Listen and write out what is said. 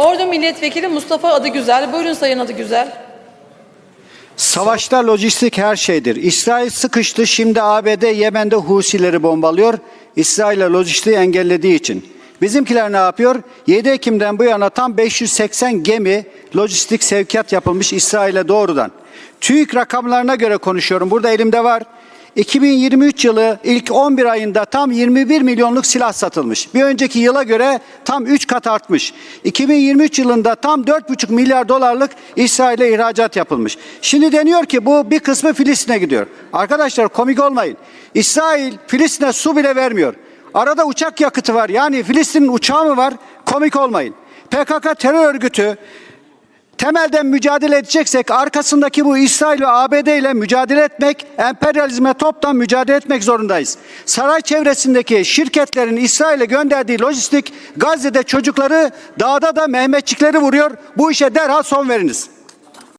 Ordu Milletvekili Mustafa adı güzel. Buyurun Sayın adı güzel. Savaşta lojistik her şeydir. İsrail sıkıştı. Şimdi ABD Yemen'de Husileri bombalıyor. İsrail'e lojistiği engellediği için. Bizimkiler ne yapıyor? 7 Ekim'den bu yana tam 580 gemi lojistik sevkiyat yapılmış İsrail'e doğrudan. TÜİK rakamlarına göre konuşuyorum. Burada elimde var. 2023 yılı ilk 11 ayında tam 21 milyonluk silah satılmış. Bir önceki yıla göre tam 3 kat artmış. 2023 yılında tam 4,5 milyar dolarlık İsrail'e ihracat yapılmış. Şimdi deniyor ki bu bir kısmı Filistin'e gidiyor. Arkadaşlar komik olmayın. İsrail Filistin'e su bile vermiyor. Arada uçak yakıtı var. Yani Filistin'in uçağı mı var? Komik olmayın. PKK terör örgütü temelden mücadele edeceksek arkasındaki bu İsrail ve ABD ile mücadele etmek, emperyalizme toptan mücadele etmek zorundayız. Saray çevresindeki şirketlerin İsrail'e gönderdiği lojistik Gazze'de çocukları dağda da Mehmetçikleri vuruyor. Bu işe derhal son veriniz.